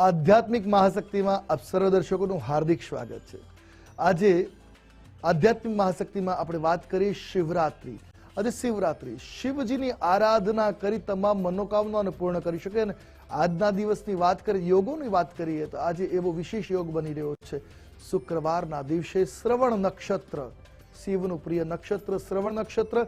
આધ્યાત્મિક મહાશક્તિમાં આપ સર્વ દર્શકોનું હાર્દિક સ્વાગત છે. આજે આધ્યાત્મિક મહાશક્તિમાં આપણે વાત કરીએ શિવરાત્રિ. આજે શિવરાત્રિ. શિવજીની આરાધના કરી તમામ મનોકામનાઓને પૂર્ણ કરી શકે અને આજના દિવસની વાત કરીએ યોગોની વાત કરીએ તો આજે એવો વિશેષ યોગ બની રહ્યો છે. શુક્રવારના દિવસે શ્રવણ નક્ષત્ર. શિવનું પ્રિય નક્ષત્ર, શ્રવણ નક્ષત્ર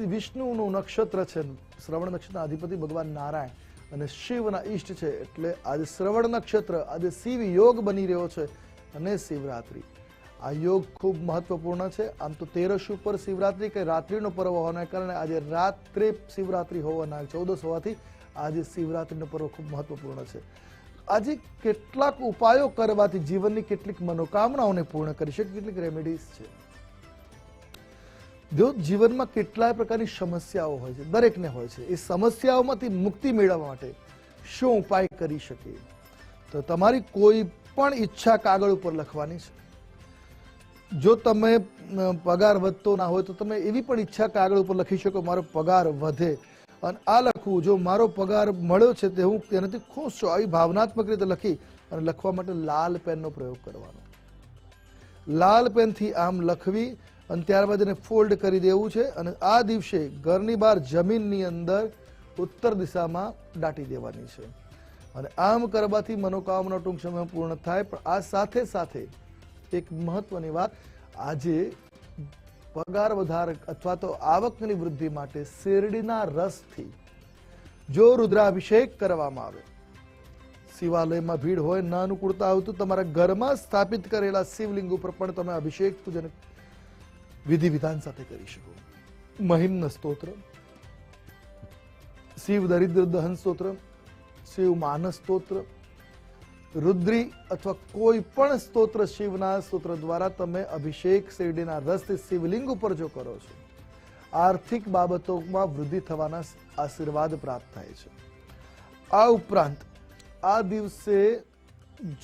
વિષ્ણુનું નક્ષત્ર છે. શ્રવણ નક્ષત્રના અધિપતિ ભગવાન નારાયણ. અને શિવના ઈષ્ટ છે એટલે આજે શ્રવણ નક્ષત્ર આજે શિવ યોગ બની રહ્યો છે અને શિવરાત્રિ. આ યોગ ખૂબ મહત્વપૂર્ણ છે. આમ તો તેરસ ઉપર શિવરાત્રિ કે રાત્રિનો પર્વ હોવાના કારણે આજે રાત્રે શિવરાત્રિ હોવાના, ચૌદસ હોવાથી આજે શિવરાત્રિનો પર્વ ખૂબ મહત્વપૂર્ણ છે. આજે કેટલાક ઉપાયો કરવાથી જીવનની કેટલીક મનોકામનાઓને પૂર્ણ કરી શકે, કેટલીક રેમેડીઝ છે. જો જીવનમાં કેટલાય પ્રકારની સમસ્યાઓ હોય છે, દરેકને હોય છે, એ સમસ્યાઓમાંથી મુક્તિ મેળવવા માટે શું ઉપાય કરી શકીએ? તો તમારી કોઈ પણ ઈચ્છા કાગળ ઉપર લખવાની છે. જો તમે પગાર વધતો ના હોય તો તમે એવી પણ ઈચ્છા કાગળ ઉપર લખી શકો, મારો પગાર વધે. અને આ લખવું, જો મારો પગાર મળ્યો છે તે હું તેનાથી ખુશ છું, આવી ભાવનાત્મક રીતે લખી અને લખવા માટે લાલ પેનનો પ્રયોગ કરવાનો. લાલ પેનથી આમ લખવી અને ત્યારબાદ એને ફોલ્ડ કરી દેવું છે અને આ દિવસે ઘરની બહાર જમીનની અંદર ઉત્તર દિશામાં દાટી દેવાની છે. અને આમ કરવાથી મનોકામના ટૂંક સમયમાં પૂર્ણ થાય, પણ આ સાથે સાથે એક મહત્વની વાત, આજે પગાર વધાર અથવા તો આવકની વૃદ્ધિ માટે શેરડીના રસથી જો રુદ્રાભિષેક કરવામાં આવે, શિવાલયમાં ભીડ હોય, ન અનુકૂળતા આવતું તમારા ઘરમાં સ્થાપિત કરેલા શિવલિંગ ઉપર પણ તમે અભિષેક પૂજન વિધિ વિધાન સાથે કરી શકો. મહિમ્ન સ્તોત્ર. શિવ દરિદ્ર દહન સ્તોત્ર. શિવ માનસ સ્તોત્ર. રુદ્રી અથવા કોઈ પણ સ્તોત્ર શિવના સ્તોત્ર દ્વારા તમે અભિષેક શેરડીના રસથી શિવલિંગ ઉપર જો કરો છો, આર્થિક બાબતોમાં વૃદ્ધિ થવાના આશીર્વાદ પ્રાપ્ત થાય છે. આ ઉપરાંત, આ દિવસે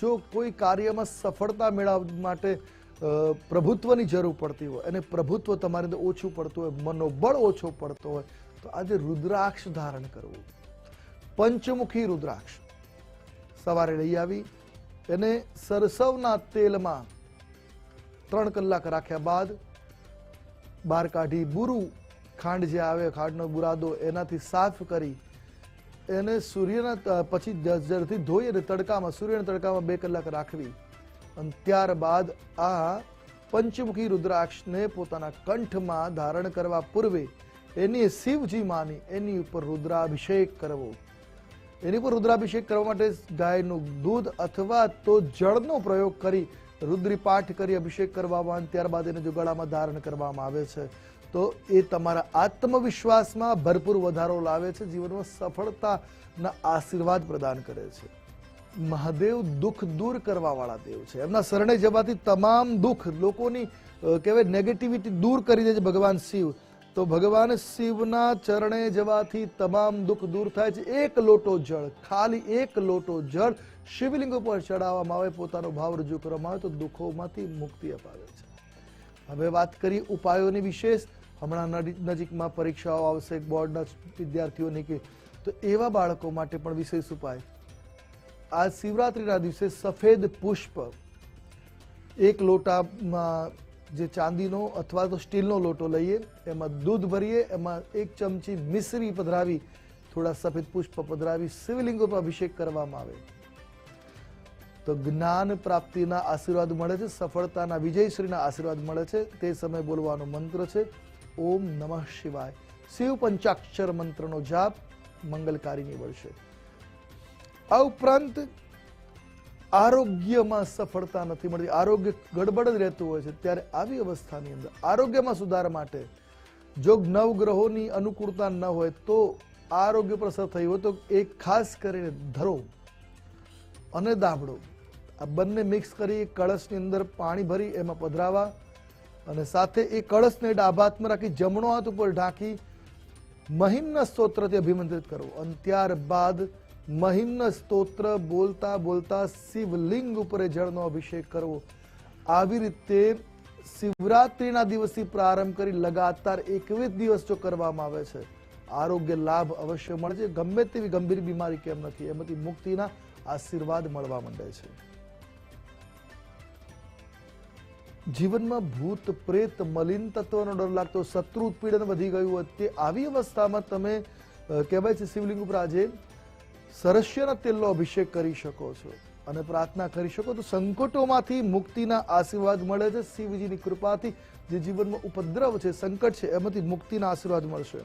જો કોઈ કાર્યમાં સફળતા મેળવવા માટે પ્રભુત્વની જરૂર પડતી હોય અને પ્રભુત્વ તમારી ઓછું પડતું હોય, મનોબળ ઓછો પડતો હોય, તો આજે રુદ્રાક્ષ ધારણ કરવું. પંચમુખી રુદ્રાક્ષ. સવારે લઈ આવી એને સરસવના તેલમાં ત્રણ કલાક રાખ્યા બાદ બહાર કાઢી બુરુ ખાંડ જે આવે, ખાંડનો બુરાદો એનાથી સાફ કરી એને સૂર્યના પછી જરથી ધોઈ અને તડકામાં, સૂર્યના તડકામાં બે કલાક રાખવી. અને ત્યારબાદ આ પંચમુખી રુદ્રાક્ષને પોતાના કંઠમાં ધારણ કરવા પૂર્વે એની શિવજી માની એની ઉપર રુદ્રાભિષેક કરવો. એની પર રુદ્રાભિષેક કરવા માટે ગાયનું દૂધ અથવા તો જળનો પ્રયોગ કરી રુદ્રિપાઠ કરી અભિષેક કરવામાં અને ત્યારબાદ એને જો ગળામાં ધારણ કરવામાં આવે છે. તો એ તમારા આત્મવિશ્વાસમાં ભરપૂર વધારો લાવે છે, જીવનમાં સફળતાના આશીર્વાદ પ્રદાન કરે છે. મહાદેવ દુઃખ દૂર કરવા વાળા દેવ છે. એમના શરણે જવાથી તમામ દુઃખ લોકોની કહેવાય નેગેટિવિટી દૂર કરી દે છે ભગવાન શિવ. તો ભગવાન શિવના ચરણે જવાથી તમામ દુઃખ દૂર થાય છે. એક લોટો જળ, ખાલી એક લોટો જળ શિવલિંગ ઉપર ચડાવવામાં આવે, પોતાનો ભાવ રજૂ કરવામાં આવે તો દુઃખોમાંથી મુક્તિ અપાવે છે. હવે વાત કરી ઉપાયોની વિશેષ. હમણાં નજીકમાં પરીક્ષાઓ આવશે બોર્ડના વિદ્યાર્થીઓની કે, તો એવા બાળકો માટે પણ વિશેષ ઉપાય. આ શિવરાત્રીના દિવસે સફેદ પુષ્પ એક લોટામાં જે ચાંદીનો અથવા તો સ્ટીલનો લોટો લઈએ એમાં દૂધ ભરીએ એમાં એક ચમચી મિશ્રી પધરાવી થોડા સફેદ પુષ્પ પધરાવી શિવલિંગ ઉપર અભિષેક કરવામાં આવે તો જ્ઞાન પ્રાપ્તિના આશીર્વાદ મળે છે સફળતાના વિજયશ્રીના આશીર્વાદ મળે છે તે સમય બોલવાનો મંત્ર છે ઓમ નમઃ શિવાય શિવ પંચાક્ષર મંત્રનો જાપ મંગલકારી નીવડશે આ ઉપરાંત આરોગ્યમાં સફળતા નથી મળતી. આરોગ્ય ગડબડ જ રહેતું હોય છે. ત્યારે આવી અવસ્થાની અંદર આરોગ્યમાં સુધાર માટે જો નવગ્રહોની અનુકૂળતા ન હોય તો આરોગ્ય પર અસર થઈ હોય તો એક ખાસ કરીને ધરો અને દાબડો. આ બંને મિક્સ કરી કળશની અંદર પાણી ભરી એમાં પધરાવા અને સાથે એ કળશને ડાભાતમાં રાખી જમણો હાથ ઉપર ઢાંકી મહિમના સ્તોત્રથી અભિમંત્રિત કરવો. અને ત્યારબાદ મહિમ્ન સ્તોત્ર બોલતા બોલતા શિવલિંગ ઉપર જળનો અભિષેક કરવો. આવી રીતે શિવરાત્રિના દિવસથી પ્રારંભ કરી લગાતાર એકવીસ દિવસ જો કરવામાં આવે છે, આરોગ્ય લાભ અવશ્ય મળે છે. ગમે તેવી ગંભીર બીમારી કેમ નથી, એમાંથી મુક્તિના આશીર્વાદ મળવા માંડે છે. જીવનમાં ભૂત, પ્રેત, મલિન તત્વનો ડર લાગતો, શત્રુ ઉત્પીડન વધી ગયું હોય તે આવી અવસ્થામાં તમે કહેવાય છે શિવલિંગ ઉપર આજે સરસ્યના તેલનો અભિષેક કરી શકો છો અને પ્રાર્થના કરી શકો, તો સંકટોમાંથી મુક્તિના આશીર્વાદ મળે છે. શિવજીની કૃપાથી જે જીવનમાં ઉપદ્રવ છે, સંકટ છે, એમાંથી મુક્તિના આશીર્વાદ મળશે.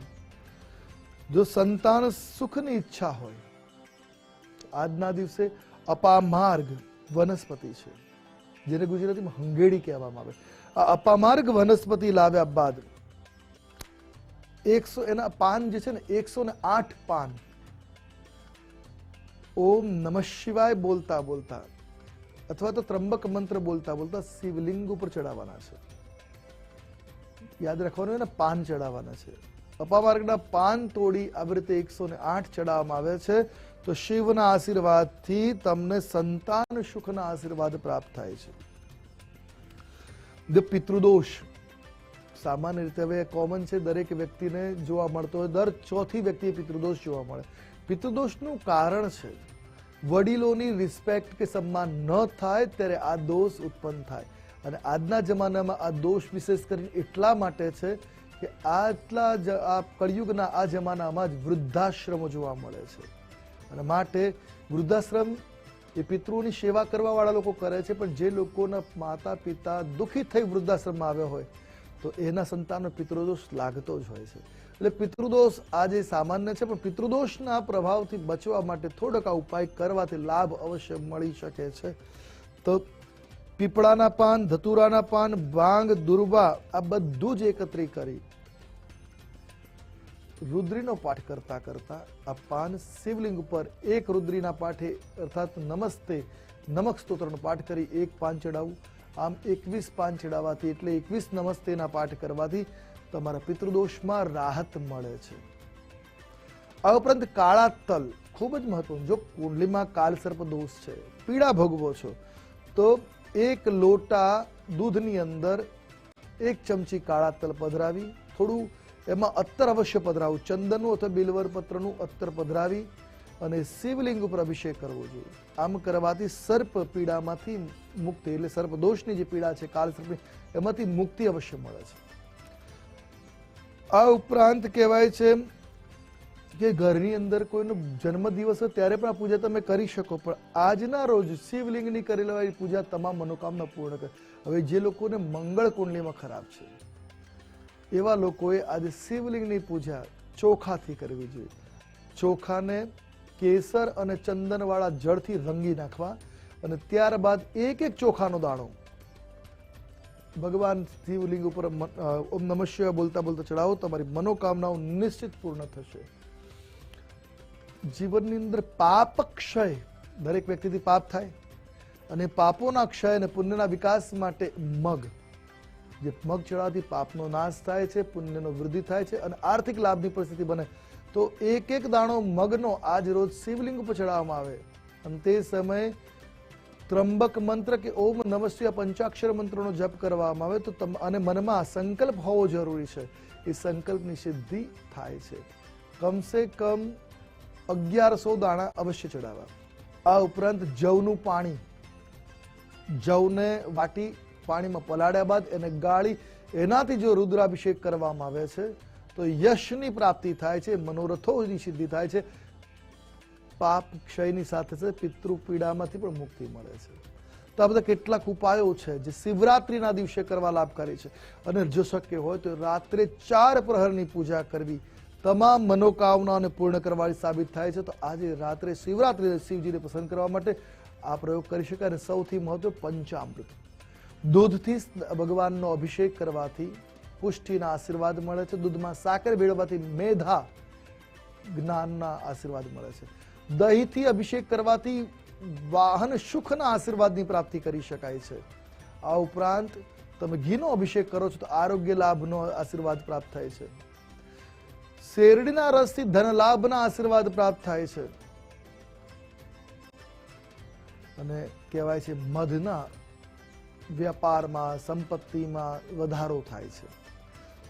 જો સંતાન સુખની ઈચ્છા હોય, આજના દિવસે અપામાર્ગ વનસ્પતિ છે, જેને ગુજરાતીમાં હંગેડી કહેવામાં આવે. આ અપામાર્ગ વનસ્પતિ લાવ્યા બાદ એકસો એના પાન જે છે ને, એકસો ને આઠ પાન ઓમ નમઃ શિવાય બોલતા બોલતા, અથવા તો ત્રંબક મંત્ર બોલતા બોલતા શિવલિંગ ઉપર ચડાવવાના છે. યાદ રાખવાનું, એને પાન ચડાવવાના છે. અપામાર્ગના પાન તોડી આવી રીતે એકસો ને આઠ ચડાવવામાં આવે છે. તો શિવના આશીર્વાદથી તમને સંતાન સુખના આશીર્વાદ પ્રાપ્ત થાય છે. ધ પિતૃદોષ. સામાન્ય રીતે હવે કોમન છે, દરેક વ્યક્તિને જોવા મળતો હોય. દર ચોથી વ્યક્તિએ પિતૃદોષ જોવા મળે. પિતૃદોષનું કારણ છે, વડીલોની રિસ્પેક્ટ કે સન્માન ન થાય ત્યારે આ દોષ ઉત્પન્ન થાય. અને આજના જમાનામાં આ દોષ વિશેષ કરીને એટલા માટે છે કે આટલા જ, આ કળિયુગના આ જમાનામાં જ વૃદ્ધાશ્રમો જોવા મળે છે. અને માટે વૃદ્ધાશ્રમ એ પિતૃની સેવા કરવાવાળા લોકો કરે છે, પણ જે લોકોના માતા પિતા દુઃખી થઈ વૃદ્ધાશ્રમમાં આવ્યા હોય તો એના સંતાનનો પિતૃદોષ લાગતો જ હોય છે. એટલે પિતૃદોષ આજે સામાન્ય છે, પણ પિતૃદોષના પ્રભાવથી બચવા માટે થોડોક આ ઉપાય કરવાથી લાભ અવશ્ય મળી શકે છે. તો પીપળાના પાન, ધતુરાના પાન ભાંગ દુર્વા આ બધું જ એકત્રિત કરી રુદ્રીનો પાઠ કરતા કરતા આ પાન શિવલિંગ ઉપર એક રુદ્રીના પાઠે અર્થાત નમસ્તે, નમક સ્તોત્રનો પાઠ કરી એક પાન ચડાવવું આમ એકવીસ પાન ચડાવવાથી એટલે એકવીસ નમસ્તેના પાઠ કરવાથી તમારા પિતૃદોષમાં રાહત મળે છે. આ ઉપરાંત કાળા તલ ખૂબ જ મહત્વનું. જો કુંડલીમાં કાલસર્પ દોષ છે પીડા ભોગવો છો, તો એક લોટા દૂધની અંદર એક ચમચી કાળા તલ પધરાવી, થોડું એમાં અત્તર અવશ્ય પધરાવું. ચંદનનું અથવા બિલવર પત્રનું અત્તર પધરાવી અને શિવલિંગ ઉપર અભિષેક કરવો જોઈએ. આમ કરવાથી સર્પ પીડામાંથી મુક્તિ, એટલે સર્પદોષની જે પીડા છે, કાળ સર્પની, એમાંથી મુક્તિ અવશ્ય મળે છે. આ ઉપરાંત કહેવાય છે કે ઘરની અંદર કોઈનો જન્મદિવસ હોય ત્યારે પણ આ પૂજા તમે કરી શકો, પણ આજના રોજ શિવલિંગની કરેલી પૂજા તમામ મનોકામના પૂર્ણ કરે. હવે જે લોકોને મંગળ કુંડલીમાં ખરાબ છે, એવા લોકોએ આજે શિવલિંગની પૂજા ચોખાથી કરવી જોઈએ. ચોખાને કેસર અને ચંદનવાળા જળથી રંગી નાખવા અને ત્યારબાદ એક એક ચોખાનો દાણો. ભગવાન શિવલિંગ ઉપર ઓમ નમઃ બોલતા બોલતા ચડાવો તમારી મનોકામનાઓ નિશ્ચિત પૂર્ણ થશે. જીવનની અંદર પાપ ક્ષય દરેક વ્યક્તિથી પાપ થાય અને પાપોના ક્ષય અને પુણ્યના વિકાસ માટે મગ. જે મગ ચડાવવાથી પાપનો નાશ થાય છે, પુણ્યનો વૃદ્ધિ થાય છે અને આર્થિક લાભની પરિસ્થિતિ બને તો એક એક દાણો મગનો આજ રોજ શિવલિંગ ઉપર ચડાવવામાં આવે. અને તે સમયે ત્રંબક મંત્ર કે ઓમ નમઃ પંચાક્ષર મંત્રનો જપ કરવામાં આવે તો અને મનમાં સંકલ્પ હોવો જરૂરી છે. એ સંકલ્પની સિદ્ધિ થાય છે. કમસે કમ અગિયારસો દાણા અવશ્ય ચડાવવા. આ ઉપરાંત જવનું પાણી. જવને વાટી પાણીમાં પલાળ્યા બાદ એને ગાળી, એનાથી જો રુદ્રાભિષેક કરવામાં આવે છે તો યશની પ્રાપ્તિ થાય છે, મનોરથોની સિદ્ધિ થાય છે. પાપ ક્ષયની સાથે સાથે પિતૃ પીડામાંથી પણ મુક્તિ મળે છે. તો આ બધા કેટલાક ઉપાયો છે જે શિવરાત્રિના દિવસે કરવા લાભકારી છે. અને જો શક્ય હોય તો રાત્રે ચાર પ્રહરની પૂજા કરવી તમામ મનોકામનાઓને પૂર્ણ કરવાની સાબિત થાય છે. તો આજે રાત્રે શિવરાત્રિ શિવજીને પસંદ કરવા માટે આ પ્રયોગ કરી શકાય. અને સૌથી મહત્વ પંચામૃત. દૂધથી ભગવાનનો અભિષેક કરવાથી પુષ્ટિના આશીર્વાદ મળે છે. દૂધમાં સાકર ભેળવવાથી મેધા જ્ઞાનના આશીર્વાદ મળે છે. દહીંથી અભિષેક કરવાથી વાહન સુખના આશીર્વાદની પ્રાપ્તિ કરી શકાય છે. આ ઉપરાંત તમે ઘીનો અભિષેક કરો છો તો આરોગ્ય લાભનો આશીર્વાદ પ્રાપ્ત થાય છે. શેરડીના રસથી ધન લાભના આશીર્વાદ પ્રાપ્ત થાય છે. અને કહેવાય છે, મધના વ્યાપારમાં, સંપત્તિમાં વધારો થાય છે.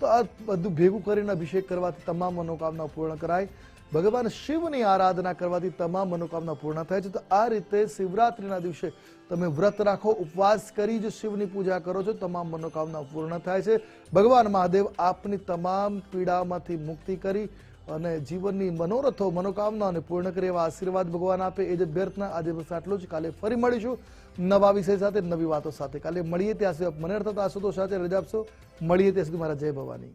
તો આ બધું ભેગું કરીને અભિષેક કરવાથી તમામ મનોકામના પૂર્ણ કરાય. ભગવાન શિવની આરાધના કરવાથી તમામ મનોકામના પૂર્ણ થાય છે. તો આ રીતે શિવરાત્રિના દિવસે તમે વ્રત રાખો, ઉપવાસ કરી જ શિવની પૂજા કરો છો, તમામ મનોકામના પૂર્ણ થાય છે. ભગવાન મહાદેવ આપની તમામ પીડામાંથી મુક્તિ કરી અને જીવનની મનોરથો મનોકામનાઓને પૂર્ણ કરે એવા આશીર્વાદ ભગવાન આપે. એ જ અભ્યર્થના આજે બસ આટલું જ. કાલે ફરી મળીશું નવા વિષય સાથે, નવી વાતો સાથે. કાલે મળીએ ત્યાં સુધી મને અર્થાત આશુતોષ સાથે રજા આપશો. મળીએ ત્યાં સુધી, મારા જય ભવાની.